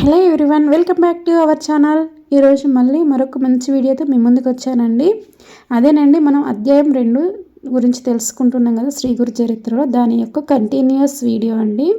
Hello everyone welcome back to our channel. ఈరోజు మళ్ళీ మరొక మంచి వీడియోతో మీ ముందుకు వచ్చానండి. అదేనండి మనం అధ్యాయం రెండు గురించి తెలుసుకుంటున్నాం కదా శ్రీ గురు చరిత్రలో. దాని యొక్క కంటిన్యూస్ వీడియో అండి.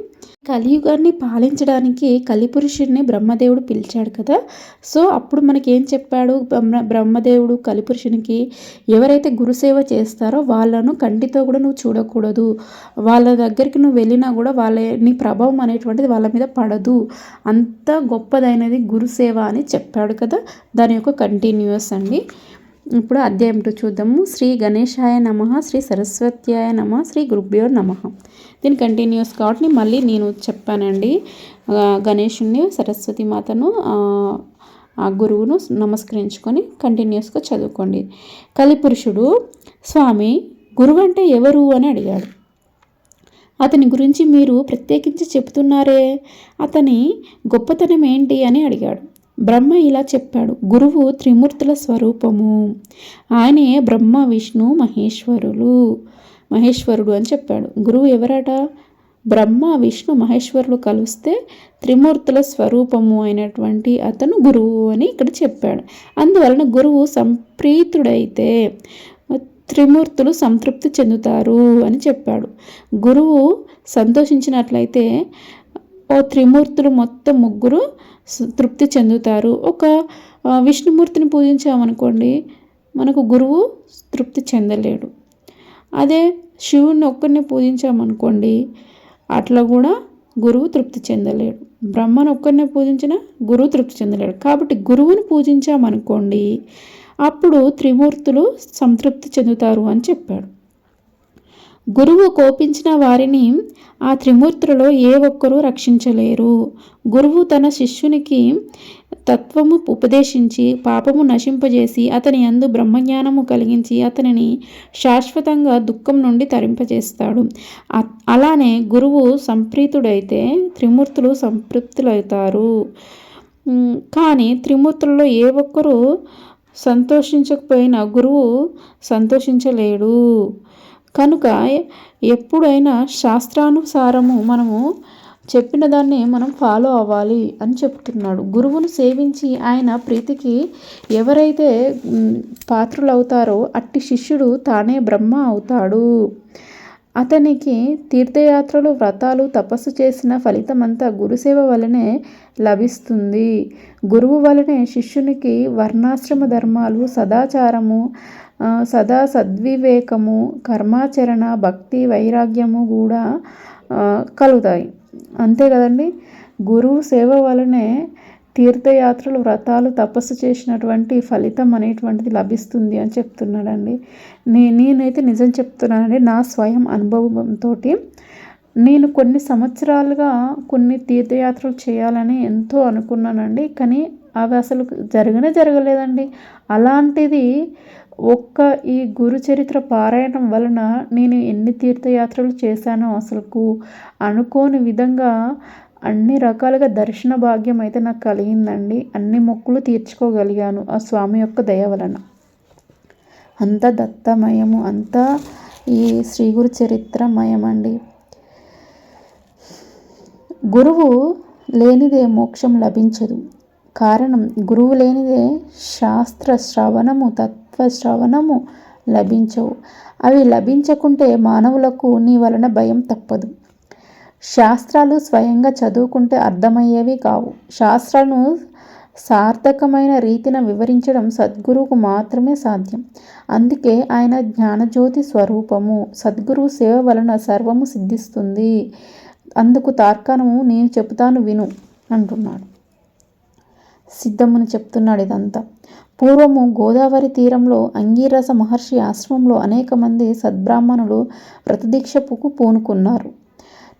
కలియుగాన్ని పాలించడానికి కలిపురుషుడిని బ్రహ్మదేవుడు పిలిచాడు కదా. సో అప్పుడు మనకి ఏం చెప్పాడు? బ్రహ్మ బ్రహ్మదేవుడు కలిపురుషునికి ఎవరైతే గురుసేవ చేస్తారో వాళ్ళను కంటితో కూడా నువ్వు చూడకూడదు. వాళ్ళ దగ్గరికి నువ్వు వెళ్ళినా కూడా వాళ్ళ నీ ప్రభావం అనేటువంటిది వాళ్ళ మీద పడదు. అంత గొప్పదైనది గురుసేవ అని చెప్పాడు కదా. దాని యొక్క కంటిన్యూస్ అండి. ఇప్పుడు అధ్యాయం చూద్దాము. శ్రీ గణేశాయ నమ శ్రీ సరస్వత్యాయ నమ శ్రీ గురుభ్యో నమ. దీని కంటిన్యూస్ కాబట్టి మళ్ళీ నేను చెప్పానండి. గణేషుణ్ణి సరస్వతి మాతను ఆ గురువును నమస్కరించుకొని కంటిన్యూస్గా చదువుకోండి. కలిపురుషుడు స్వామి గురువు అంటే ఎవరు? అని అడిగాడు. అతని గురించి మీరు ప్రత్యేకించి చెప్తున్నారే అతని గొప్పతనం ఏంటి? అని అడిగాడు. బ్రహ్మ ఇలా చెప్పాడు గురువు త్రిమూర్తుల స్వరూపము. ఆయనే బ్రహ్మ విష్ణు మహేశ్వరులు. మహేశ్వరుడు అని చెప్పాడు. గురువు ఎవరట? బ్రహ్మ విష్ణు మహేశ్వరులు కలిస్తే త్రిమూర్తుల స్వరూపము అయినటువంటి అతను గురువు అని ఇక్కడ చెప్పాడు. అందువలన గురువు సంప్రీతుడైతే త్రిమూర్తులు సంతృప్తి చెందుతారు అని చెప్పాడు. గురువు సంతోషించినట్లయితే ఓ త్రిమూర్తులు మొత్తం ముగ్గురు తృప్తి చెందుతారు. ఒక విష్ణుమూర్తిని పూజించామనుకోండి మనకు గురువు తృప్తి చెందలేడు. అదే శివుణ్ణి ఒక్కరిని పూజించామనుకోండి అట్లా కూడా గురువు తృప్తి చెందలేడు. బ్రహ్మను ఒక్కరిని పూజించిన గురువు తృప్తి చెందలేడు. కాబట్టి గురువుని పూజించామనుకోండి అప్పుడు త్రిమూర్తులు సంతృప్తి చెందుతారు అని చెప్పాడు. గురువు కోపించిన వారిని ఆ త్రిమూర్తులలో ఏ ఒక్కరూ రక్షించలేరు. గురువు తన శిష్యునికి తత్వము ఉపదేశించి పాపము నశింపజేసి అతని అందు బ్రహ్మజ్ఞానము కలిగించి అతనిని శాశ్వతంగా దుఃఖం నుండి తరింపజేస్తాడు. అలానే గురువు సంప్రీతుడైతే త్రిమూర్తులు సంతృప్తులవుతారు కానీ త్రిమూర్తులలో ఏ ఒక్కరూ సంతోషించకపోయినా గురువు సంతోషించలేడు. కనుక ఎప్పుడైనా శాస్త్రానుసారము మనము చెప్పిన దాన్ని మనం ఫాలో అవ్వాలి అని చెప్తున్నాడు. గురువును సేవించి ఆయన ప్రీతికి ఎవరైతే పాత్రులవుతారో అట్టి శిష్యుడు తానే బ్రహ్మ అవుతాడు. అతనికి తీర్థయాత్రలు వ్రతాలు తపస్సు చేసిన ఫలితమంతా గురుసేవ వలనే లభిస్తుంది. గురువు వలనే శిష్యునికి వర్ణాశ్రమ ధర్మాలు సదాచారము సదా సద్వివేకము కర్మాచరణ భక్తి వైరాగ్యము కూడా కలుగుతాయి. అంతే కదండి? గురువు సేవ వలనే తీర్థయాత్రలు వ్రతాలు తపస్సు చేసినటువంటి ఫలితం అనేటువంటిది లభిస్తుంది అని చెప్తున్నాడండి. నే నేనైతే నిజం చెప్తున్నానండి నా స్వయం అనుభవంతో నేను కొన్ని సంవత్సరాలుగా కొన్ని తీర్థయాత్రలు చేయాలని ఎంతో అనుకున్నానండి కానీ అవి అసలు జరగనే జరగలేదండి. అలాంటిది ఒక్క ఈ గురు చరిత్ర పారాయణం వలన నేను ఎన్ని తీర్థయాత్రలు చేశానో అసలుకు అనుకోని విధంగా అన్ని రకాలుగా దర్శన భాగ్యం అయితే నాకు కలిగిందండి. అన్ని మొక్కులు తీర్చుకోగలిగాను ఆ స్వామి యొక్క దయ వలన. అంత దత్తమయము అంతా ఈ శ్రీ గురు చరిత్రమయమండి గురువు లేనిదే మోక్షం లభించదు. కారణం గురువు లేనిదే శాస్త్ర శ్రవణము తత్వ శ్రవణము లభించవు. అవి లభించకుంటే మానవులకు నీ వలన భయం తప్పదు. శాస్త్రాలు స్వయంగా చదువుకుంటే అర్థమయ్యేవి కావు. శాస్త్రాలను సార్థకమైన రీతిన వివరించడం సద్గురువుకు మాత్రమే సాధ్యం. అందుకే ఆయన జ్ఞానజ్యోతి స్వరూపము సద్గురువు సేవ వలన సర్వము సిద్ధిస్తుంది. అందుకు తార్కాణము నేను చెబుతాను విను అంటున్నాడు. సిద్ధముని చెప్తున్నాడు ఇదంతా. పూర్వము గోదావరి తీరంలో అంగీరస మహర్షి ఆశ్రమంలో అనేక మంది సద్బ్రాహ్మణులు వ్రతదీక్షపుకు పూనుకున్నారు.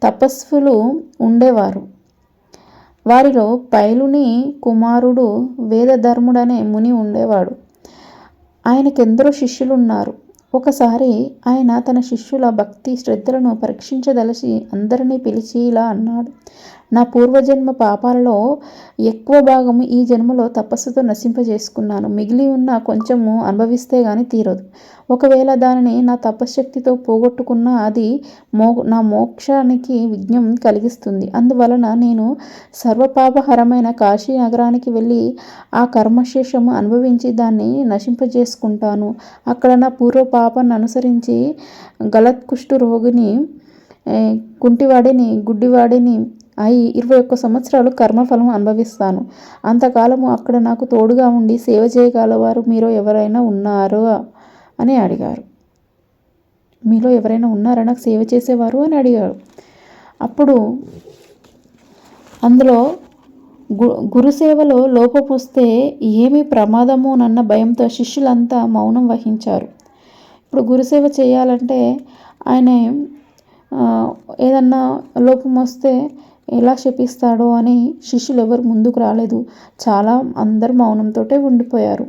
తపస్సులు ఉండేవారు. వారిలో పైలుని కుమారుడు వేదధర్ముడనే ముని ఉండేవాడు. ఆయనకెందరో శిష్యులు ఉన్నారు ఒకసారి ఆయన తన శిష్యుల భక్తి శ్రద్ధలను పరీక్షించదలసి అందరినీ పిలిచి ఇలా అన్నాడు. నా పూర్వజన్మ పాపాలలో ఎక్కువ భాగం ఈ జన్మలో తపస్సుతో నశింపజేసుకున్నాను. మిగిలి ఉన్న కొంచెము అనుభవిస్తే గాని తీరదు. ఒకవేళ దానిని నా తపశ్శక్తితో పోగొట్టుకున్న అది మో నా మోక్షానికి విఘ్నం కలిగిస్తుంది. అందువలన నేను సర్వపాపహరమైన కాశీ నగరానికి వెళ్ళి ఆ కర్మశేషము అనుభవించి దాన్ని నశింపజేసుకుంటాను. అక్కడ నా పూర్వ పాపాన్ని అనుసరించి గలత్కుష్టు రోగిని కుంటివాడిని గుడ్డివాడిని అయి ఇరవై ఒక్క సంవత్సరాలు కర్మఫలం అనుభవిస్తాను. అంతకాలము అక్కడ నాకు తోడుగా ఉండి సేవ చేయగలవారు మీరు ఎవరైనా ఉన్నారో? అని అడిగారు. మీలో ఎవరైనా ఉన్నారా? నాకు సేవ చేసేవారు? అని అడిగారు. అప్పుడు అందులో గు గురుసేవలో లోపం వస్తే ఏమి ప్రమాదము నన్న భయంతో శిష్యులంతా మౌనం వహించారు. ఇప్పుడు గురుసేవ చేయాలంటే ఆయన ఏదన్నా లోపం వస్తే ఎలా శపిస్తాడో అని శిష్యులు ఎవరు ముందుకు రాలేదు. చాలా అందరు మౌనంతో ఉండిపోయారు.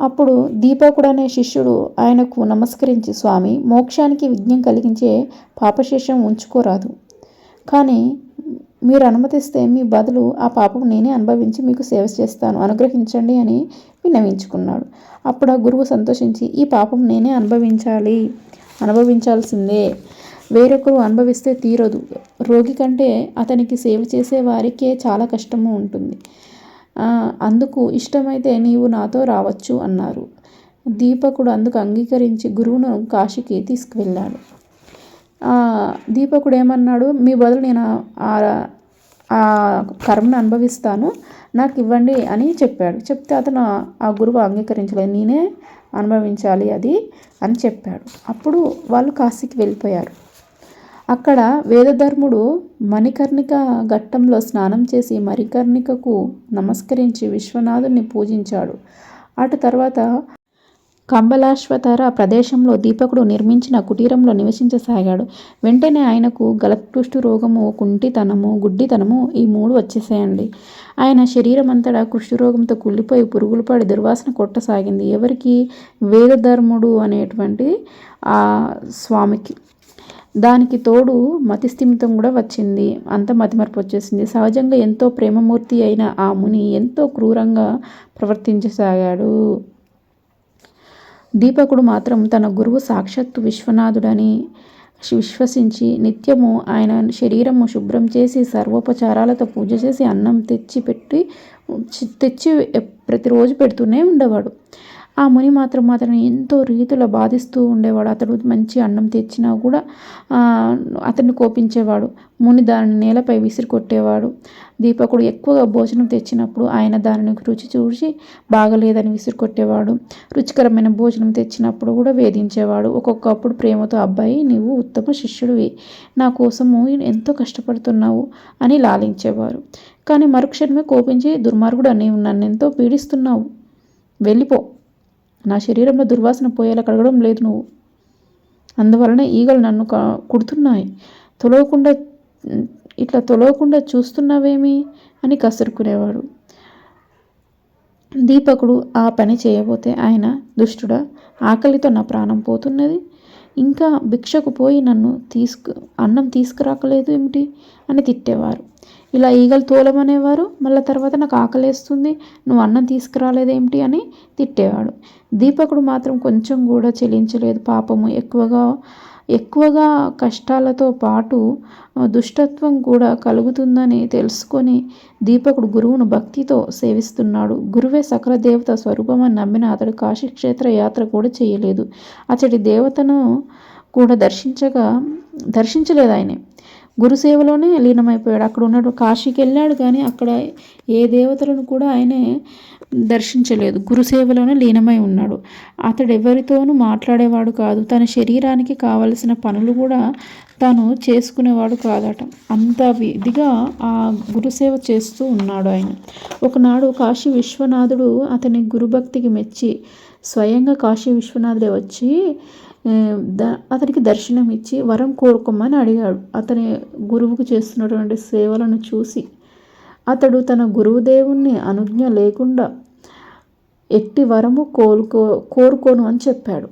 అప్పుడు దీపకుడు అనే శిష్యుడు ఆయనకు నమస్కరించి స్వామి మోక్షానికి విజ్ఞం కలిగించే పాపశేషం ఉంచుకోరాదు. కానీ మీరు అనుమతిస్తే మీ బదులు ఆ పాపం నేనే అనుభవించి మీకు సేవ చేస్తాను. అనుగ్రహించండి అని విన్నవించుకున్నాడు. అప్పుడు ఆ గురువు సంతోషించి ఈ పాపం నేనే అనుభవించాలి. అనుభవించాల్సిందే. వేరొకరు అనుభవిస్తే తీరదు. రోగి కంటే అతనికి సేవ చేసే వారికే చాలా కష్టము ఉంటుంది. అందుకు ఇష్టమైతే నీవు నాతో రావచ్చు అన్నారు. దీపకుడు అందుకు అంగీకరించి గురువును కాశీకి తీసుకువెళ్ళాడు. దీపకుడు ఏమన్నాడు? మీ బదులు నేను ఆ కర్మను అనుభవిస్తాను. నాకు ఇవ్వండి అని చెప్పాడు. చెప్తే అతను ఆ గురువు అంగీకరించలేదు. నేనే అనుభవించాలి అది అని చెప్పాడు. అప్పుడు వాళ్ళు కాశీకి వెళ్ళిపోయారు. అక్కడ వేదధర్ముడు మణికర్ణిక ఘట్టంలో స్నానం చేసి మణికర్ణికకు నమస్కరించి విశ్వనాథుని పూజించాడు. అటు తర్వాత కంబలాశ్వతర ప్రదేశంలో దీపకుడు నిర్మించిన కుటీరంలో నివసించసాగాడు. వెంటనే ఆయనకు గలత్కృష్టు రోగము కుంటితనము గుడ్డితనము ఈ మూడు వచ్చేసాయండి ఆయన శరీరం అంతటా కుష్ఠరోగంతో కుళ్ళిపోయి పురుగులు పడి దుర్వాసన కొట్టసాగింది. ఎవరికి? వేదధర్ముడు అనేటువంటి ఆ స్వామికి. దానికి తోడు మతిస్థిమితం కూడా వచ్చింది. అంత మతిమరపు వచ్చేసింది. సహజంగా ఎంతో ప్రేమమూర్తి అయిన ఆ ముని ఎంతో క్రూరంగా ప్రవర్తించసాగాడు. దీపకుడు మాత్రం తన గురువు సాక్షాత్తు విశ్వనాథుడని విశ్వసించి నిత్యము ఆయన శరీరము శుభ్రం చేసి సర్వోపచారాలతో పూజ చేసి అన్నం తెచ్చి పెట్టి తెచ్చి ప్రతిరోజు పెడుతూనే ఉండేవాడు. ఆ ముని మాత్రం మాత్రం ఎంతో రీతిలో బాధిస్తూ ఉండేవాడు. అతడు మంచి అన్నం తెచ్చినా కూడా అతన్ని కోపించేవాడు. ముని దానిని నేలపై విసిరి కొట్టేవాడు దీపకుడు ఎక్కువగా భోజనం తెచ్చినప్పుడు ఆయన దానిని రుచి చూసి బాగలేదని విసిరి కొట్టేవాడు రుచికరమైన భోజనం తెచ్చినప్పుడు కూడా వేధించేవాడు. ఒక్కొక్కప్పుడు ప్రేమతో అబ్బాయి నీవు ఉత్తమ శిష్యుడివి. నా కోసము ఎంతో కష్టపడుతున్నావు అని లాలించేవారు. కానీ మరుక్షణమే కోపించి దుర్మార్గుడు అని నన్ను ఎంతో పీడిస్తున్నావు. వెళ్ళిపో. నా శరీరంలో దుర్వాసన పోయేలా కడగడం లేదు నువ్వు. అందువలన ఈగలు నన్ను కుడుతున్నాయి. తొలవకుండా ఇట్లా తొలవకుండా చూస్తున్నావేమి? అని కసురుకునేవాడు. దీపకుడు ఆ పని చేయబోతే ఆయన దుష్టుడా ఆకలితో నా ప్రాణం పోతున్నది. ఇంకా భిక్షకు పోయి నన్ను తీసుకు అన్నం తీసుకురాకలేదు ఏమిటి? అని తిట్టేవారు. ఇలా ఈగలు తోలమనేవారు. మళ్ళీ తర్వాత నాకు ఆకలేస్తుంది. నువ్వు అన్నం తీసుకురాలేదేమిటి అని తిట్టేవాడు. దీపకుడు మాత్రం కొంచెం కూడా చెలించలేదు పాపము. ఎక్కువగా ఎక్కువగా కష్టాలతో పాటు దుష్టత్వం కూడా కలుగుతుందని తెలుసుకొని దీపకుడు గురువును భక్తితో సేవిస్తున్నాడు. గురువే సకల దేవత స్వరూపమని నమ్మిన అతడు కాశీక్షేత్ర యాత్ర కూడా చేయలేదు. అతడి దేవతను కూడా దర్శించగా దర్శించలేదు ఆయనే. గురుసేవలోనే లీనమైపోయాడు. అక్కడ ఉన్నాడు కాశీకి వెళ్ళాడు కానీ అక్కడ ఏ దేవతలను కూడా ఆయనే దర్శించలేదు. గురుసేవలోనే లీనమై ఉన్నాడు. అతడు ఎవరితోనూ మాట్లాడేవాడు కాదు. తన శరీరానికి కావలసిన పనులు కూడా తను చేసుకునేవాడు కాదట. అంత విధిగా ఆ గురుసేవ చేస్తూ ఉన్నాడు ఆయన. ఒకనాడు కాశీ విశ్వనాథుడు అతని గురుభక్తికి మెచ్చి స్వయంగా కాశీ విశ్వనాథుడే వచ్చి అతనికి దర్శనం ఇచ్చి వరం కోరుకోమని అడిగాడు. అతని గురువుకు చేస్తున్నటువంటి సేవలను చూసి అతడు తన గురువుదేవుణ్ణి అనుజ్ఞ లేకుండా ఎట్టి వరము కోరుకో కోరుకోను అని చెప్పాడు.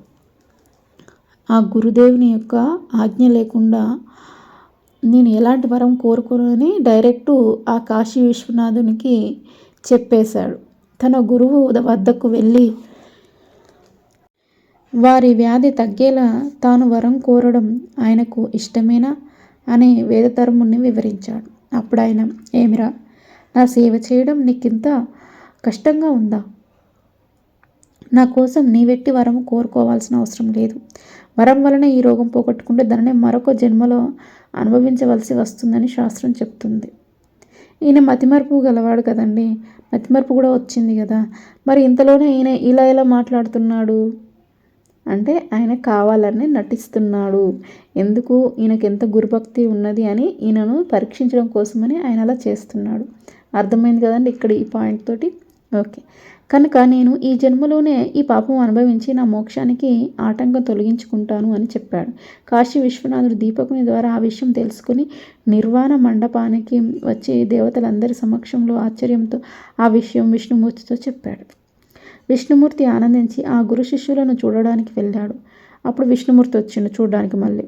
ఆ గురుదేవుని యొక్క ఆజ్ఞ లేకుండా నేను ఎలాంటి వరం కోరుకోనని డైరెక్టు ఆ కాశీ విశ్వనాథునికి చెప్పేశాడు. తన గురువు వద్దకు వెళ్ళి వారి వ్యాధి తగ్గేలా తాను వరం కోరడం ఆయనకు ఇష్టమేనా? అని వేదధర్ముణ్ణి వివరించాడు. అప్పుడు ఆయన ఏమిరా? నా సేవ చేయడం నీకింత కష్టంగా ఉందా? నా కోసం నీవెట్టి వరం కోరుకోవాల్సిన అవసరం లేదు. వరం వలన ఈ రోగం పోగొట్టుకుంటే దానిని మరొక జన్మలో అనుభవించవలసి వస్తుందని శాస్త్రం చెప్తుంది. ఈయన మతిమరుపు గలవాడు కదండి. మతిమరుపు కూడా వచ్చింది కదా. మరి ఇంతలోనే ఈయన ఇలా ఇలా మాట్లాడుతున్నాడు? అంటే ఆయన కావాలని నటిస్తున్నాడు. ఎందుకు? ఈయనకి ఎంత గురుభక్తి ఉన్నది అని ఈయనను పరీక్షించడం కోసమని ఆయన అలా చేస్తున్నాడు. అర్థమైంది కదండి ఇక్కడ ఈ పాయింట్ తోటి? ఓకే. కనుక నేను ఈ జన్మలోనే ఈ పాపం అనుభవించి నా మోక్షానికి ఆటంకం తొలగించుకుంటాను అని చెప్పాడు. కాశీ విశ్వనాథుడు దీపకుని ద్వారా ఆ విషయం తెలుసుకుని నిర్వాణ మండపానికి వచ్చి దేవతలందరి సమక్షంలో ఆశ్చర్యంతో ఆ విషయం విష్ణుమూర్తితో చెప్పాడు. విష్ణుమూర్తి ఆనందించి ఆ గురు శిష్యులను చూడడానికి వెళ్ళాడు. అప్పుడు విష్ణుమూర్తి వచ్చిండు చూడడానికి మళ్ళీ.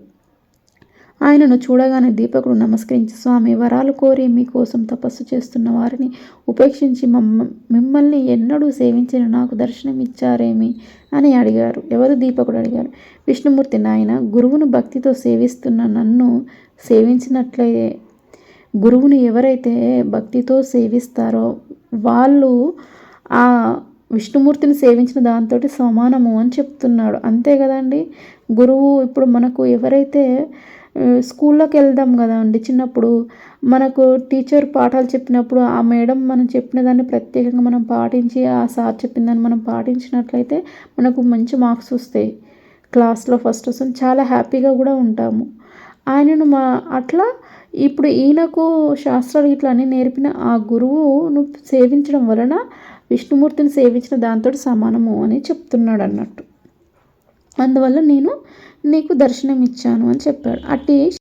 ఆయనను చూడగానే దీపకుడు నమస్కరించి స్వామి వరాలు కోరి మీకోసం తపస్సు చేస్తున్న వారిని ఉపేక్షించి మమ్మ మిమ్మల్ని ఎన్నడూ సేవించిన నాకు దర్శనం ఇచ్చారేమి అని అడిగారు. ఎవరు? దీపకుడు అడిగారు. విష్ణుమూర్తి నాయన గురువును భక్తితో సేవిస్తున్న నన్ను సేవించినట్లే గురువును ఎవరైతే భక్తితో సేవిస్తారో వాళ్ళు ఆ విష్ణుమూర్తిని సేవించిన దాంతో సమానము అని చెప్తున్నాడు. అంతే కదండి? గురువు ఇప్పుడు మనకు ఎవరైతే స్కూల్లోకి వెళ్దాం కదా అండి చిన్నప్పుడు మనకు టీచర్ పాఠాలు చెప్పినప్పుడు ఆ మేడం మనం చెప్పిన దాన్ని ప్రత్యేకంగా మనం పాటించి ఆ సార్ చెప్పిన దాన్ని మనం పాటించినట్లయితే మనకు మంచి మార్క్స్ వస్తాయి. క్లాస్లో ఫస్ట్ వస్తుంది. చాలా హ్యాపీగా కూడా ఉంటాము. ఆయనను మా అట్లా ఇప్పుడు ఈయనకు శాస్త్రాలు ఇట్లా అన్ని నేర్పిన ఆ గురువును సేవించడం వలన విష్ణుమూర్తిని సేవించిన దాంతో సమానము అని చెప్తున్నాడు అన్నట్టు అందువల్ల నేను నీకు దర్శనం ఇచ్చాను అని చెప్పాడు. అట్టి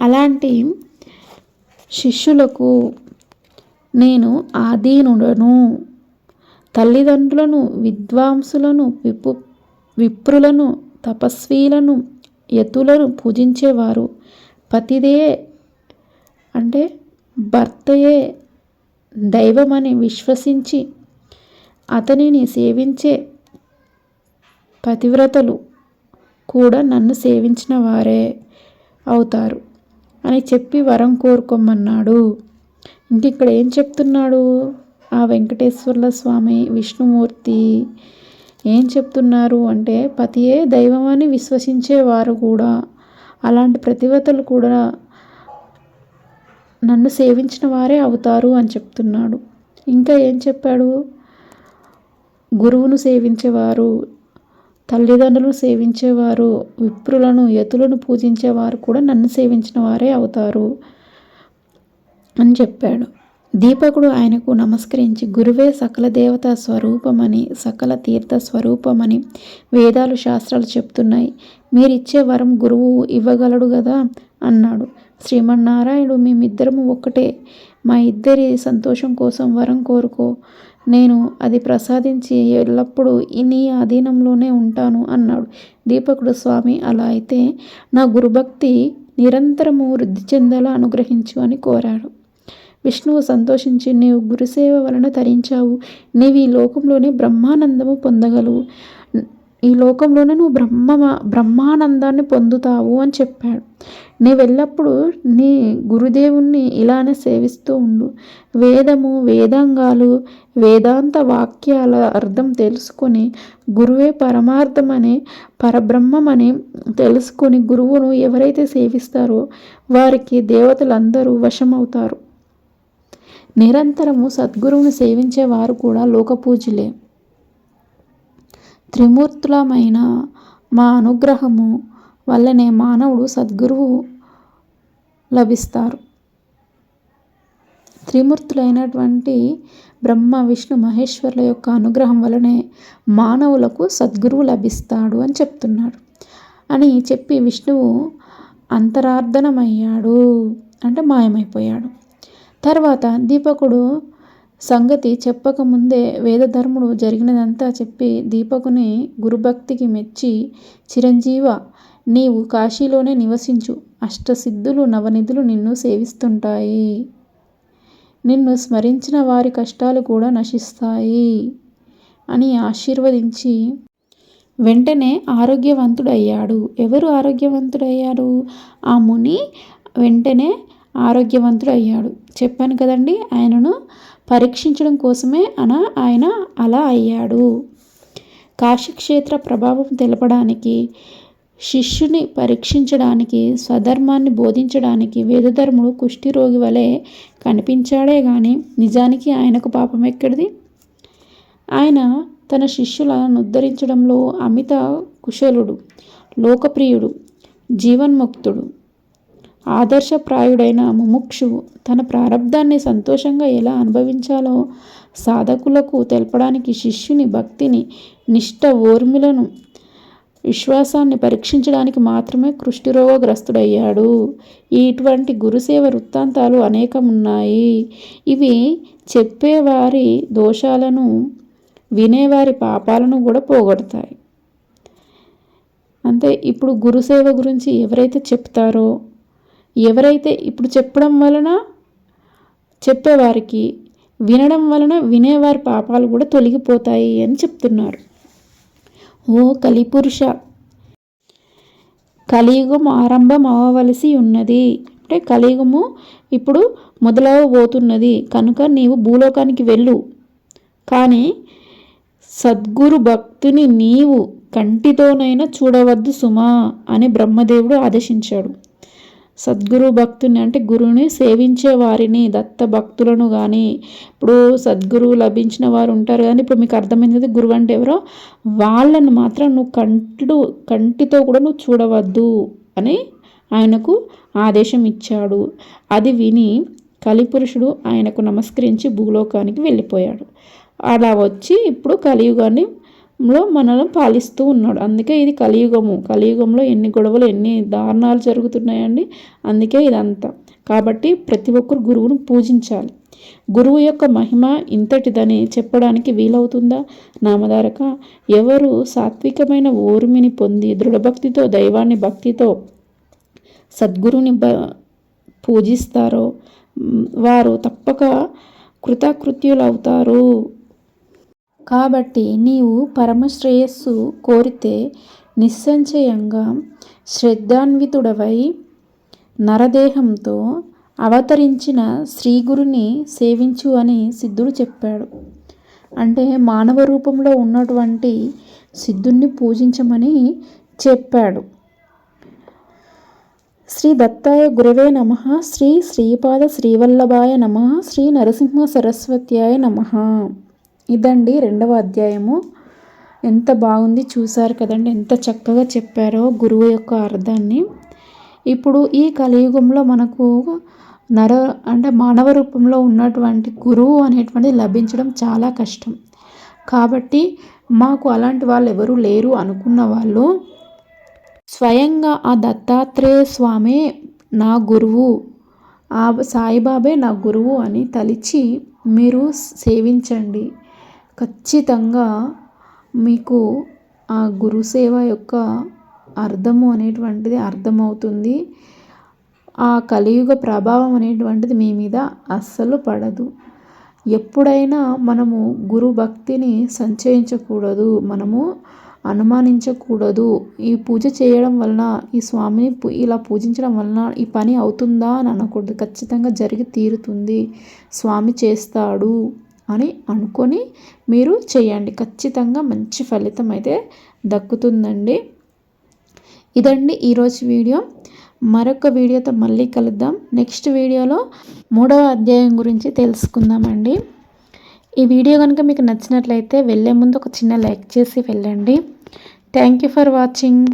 అలాంటి శిష్యులకు నేను ఆధీనుడను. తల్లిదండ్రులను విద్వాంసులను విపు విప్రులను తపస్వీలను యతులను పూజించేవారు. పతిదే అంటే భర్తయే దైవమని విశ్వసించి అతనిని సేవించే పతివ్రతలు కూడా నన్ను సేవించిన వారే అవుతారు అని చెప్పి వరం కోరుకోమన్నాడు. ఇంక ఇక్కడ ఏం చెప్తున్నాడు? ఆ వెంకటేశ్వర్ల స్వామి విష్ణుమూర్తి ఏం చెప్తున్నారు అంటే పతియే దైవం అని విశ్వసించేవారు కూడా అలాంటి ప్రతివతలు కూడా నన్ను సేవించిన వారే అవుతారు అని చెప్తున్నాడు. ఇంకా ఏం చెప్పాడు? గురువును సేవించేవారు తల్లిదండ్రులను సేవించేవారు విప్రులను యతులను పూజించేవారు కూడా నన్ను సేవించిన వారే అవుతారు అని చెప్పాడు. దీపకుడు ఆయనకు నమస్కరించి గురువే సకల దేవత స్వరూపమని సకల తీర్థ స్వరూపమని వేదాలు శాస్త్రాలు చెప్తున్నాయి. మీరిచ్చే వరం గురువు ఇవ్వగలడు కదా? అన్నాడు. శ్రీమన్నారాయణుడు మేమిద్దరము ఒక్కటే. మా ఇద్దరి సంతోషం కోసం వరం కోరుకో. నేను అది ప్రసాదించి ఎల్లప్పుడూ నీ అధీనంలోనే ఉంటాను అన్నాడు. దీపకుడు స్వామి అలా అయితే నా గురుభక్తి నిరంతరము వృద్ధి చెందేలా అనుగ్రహించు అని కోరాడు. విష్ణువు సంతోషించి నీవు గురుసేవ వలన తరించావు. నీవు ఈ లోకంలోనే బ్రహ్మానందము పొందగలవు. ఈ లోకంలోనే నువ్వు బ్రహ్మ బ్రహ్మానందాన్ని పొందుతావు అని చెప్పాడు. నీవెల్లప్పుడూ నీ గురుదేవుణ్ణి ఇలానే సేవిస్తూ ఉండు. వేదము వేదాంగాలు వేదాంత వాక్యాల అర్థం తెలుసుకొని గురువే పరమార్థమని పరబ్రహ్మమని తెలుసుకొని గురువును ఎవరైతే సేవిస్తారో వారికి దేవతలందరూ వశమవుతారు. నిరంతరము సద్గురువును సేవించే వారు కూడా లోకపూజలే త్రిమూర్తులమైన మా అనుగ్రహము వల్లనే మానవుడు సద్గురువు లభిస్తారు. త్రిమూర్తులైనటువంటి బ్రహ్మ విష్ణు మహేశ్వరుల యొక్క అనుగ్రహం వలనే మానవులకు సద్గురువు లభిస్తాడు అని చెప్తున్నాడు. అని చెప్పి విష్ణువు అంతరార్ధనమయ్యాడు అంటే మాయమైపోయాడు. తర్వాత దీపకుడు సంగతి చెప్పకముందే వేదధర్ముడు జరిగినదంతా చెప్పి దీపకుని గురుభక్తికి మెచ్చి చిరంజీవ నీవు కాశీలోనే నివసించు. అష్టసిద్ధులు నవనిధులు నిన్ను సేవిస్తుంటాయి. నిన్ను స్మరించిన వారి కష్టాలు కూడా నశిస్తాయి అని ఆశీర్వదించి వెంటనే ఆరోగ్యవంతుడయ్యాడు. ఎవరు ఆరోగ్యవంతుడయ్యారు ఆ ముని వెంటనే ఆరోగ్యవంతుడు అయ్యాడు చెప్పాను కదండి ఆయనను పరీక్షించడం కోసమే అన ఆయన అలా అయ్యాడు. కాశీక్షేత్ర ప్రభావం తెలపడానికి శిష్యుని పరీక్షించడానికి స్వధర్మాన్ని బోధించడానికి వేదధర్ముడు కుష్ఠిరోగి వలె కనిపించాడే కానీ నిజానికి ఆయనకు పాపం ఎక్కడిది? ఆయన తన శిష్యులను ఉద్ధరించడంలో అమిత కుశలుడు లోకప్రియుడు జీవన్ముక్తుడు ఆదర్శప్రాయుడైన ముముక్షువు తన ప్రారంధాన్ని సంతోషంగా ఎలా అనుభవించాలో సాధకులకు తెలపడానికి శిష్యుని భక్తిని నిష్ట ఓర్మిలను విశ్వాసాన్ని పరీక్షించడానికి మాత్రమే కృష్టిరోగగ్రస్తుడయ్యాడు. ఇటువంటి గురుసేవ వృత్తాంతాలు అనేకమున్నాయి. ఇవి చెప్పేవారి దోషాలను వినేవారి పాపాలను కూడా పోగొడతాయి. అంతే ఇప్పుడు గురుసేవ గురించి ఎవరైతే చెప్తారో ఎవరైతే ఇప్పుడు చెప్పడం వలన చెప్పేవారికి వినడం వలన వినేవారి పాపాలు కూడా తొలగిపోతాయి అని చెప్తున్నారు. ఓ కలిపురుష! కలియుగం ఆరంభం అవ్వవలసి ఉన్నది అంటే కలియుగము ఇప్పుడు మొదలవబోతున్నది కనుక నీవు భూలోకానికి వెళ్ళు. కానీ సద్గురు భక్తుని నీవు కంటితోనైనా చూడవద్దు సుమా అని బ్రహ్మదేవుడు ఆదేశించాడు. సద్గురు భక్తుని అంటే గురువుని సేవించే వారిని దత్త భక్తులను కానీ ఇప్పుడు సద్గురువు లభించిన వారు ఉంటారు కానీ ఇప్పుడు మీకు అర్థమైంది గురువు అంటే ఎవరో? వాళ్ళను మాత్రం నువ్వు కంటిడు కంటితో కూడా నువ్వు చూడవద్దు అని ఆయనకు ఆదేశం ఇచ్చాడు. అది విని కలిపురుషుడు ఆయనకు నమస్కరించి భూలోకానికి వెళ్ళిపోయాడు. అలా వచ్చి ఇప్పుడు కలియుగాన్ని లో మనల్ని పాలిస్తూ ఉన్నాడు. అందుకే ఇది కలియుగము. కలియుగంలో ఎన్ని గొడవలు ఎన్ని దారుణాలు జరుగుతున్నాయండి? అందుకే ఇదంతా. కాబట్టి ప్రతి ఒక్కరు గురువును పూజించాలి. గురువు యొక్క మహిమ ఇంతటిదని చెప్పడానికి వీలవుతుందా? నామధారక ఎవరు సాత్వికమైన ఓర్మిని పొంది దృఢభక్తితో దైవాన్ని భక్తితో సద్గురుని బ పూజిస్తారో? వారు తప్పక కృతకృత్యులవుతారు. కాబట్టి నీవు పరమశ్రేయస్సు కోరితే నిస్సంశయంగా శ్రద్ధాన్వితుడవై నరదేహంతో అవతరించిన శ్రీగురుని సేవించు అని సిద్ధుడు చెప్పాడు. అంటే మానవ రూపంలో ఉన్నటువంటి సిద్ధుణ్ణి పూజించమని చెప్పాడు. శ్రీ దత్తాయ గురవే నమ శ్రీ శ్రీపాద శ్రీవల్లభాయ నమ శ్రీ నరసింహ సరస్వత్యాయ నమ. ఇదండి రెండవ అధ్యాయము. ఎంత బాగుంది చూసారు కదండి ఎంత చక్కగా చెప్పారో గురువు యొక్క అర్థాన్ని. ఇప్పుడు ఈ కలియుగంలో మనకు నర అంటే మానవ రూపంలో ఉన్నటువంటి గురువు అనేటువంటిది లభించడం చాలా కష్టం. కాబట్టి మాకు అలాంటి వాళ్ళు ఎవరు లేరు అనుకున్న వాళ్ళు స్వయంగా ఆ దత్తాత్రేయ స్వామి నా గురువు ఆ సాయిబాబే నా గురువు అని తలిచి మీరు సేవించండి. ఖచ్చితంగా మీకు ఆ గురుసేవ యొక్క అర్థము అనేటువంటిది అర్థమవుతుంది. ఆ కలియుగ ప్రభావం అనేటువంటిది మీ మీద అస్సలు పడదు. ఎప్పుడైనా మనము గురు భక్తిని సంచయించకూడదు మనము అనుమానించకూడదు. ఈ పూజ చేయడం వలన ఈ స్వామిని ఇలా పూజించడం వలన ఈ పని అవుతుందా అని అనకూడదు. ఖచ్చితంగా జరిగి తీరుతుంది. స్వామి చేస్తాడు. అని అనుకొని మీరు చేయండి. ఖచ్చితంగా మంచి ఫలితం అయితే దక్కుతుందండి. ఇదండి ఈరోజు వీడియో. మరొక వీడియోతో మళ్ళీ కలుద్దాం. నెక్స్ట్ వీడియోలో మూడవ అధ్యాయం గురించి తెలుసుకుందామండి. ఈ వీడియో కనుక మీకు నచ్చినట్లయితే వెళ్ళే ముందు ఒక చిన్న లైక్ చేసి వెళ్ళండి. Thank you for watching.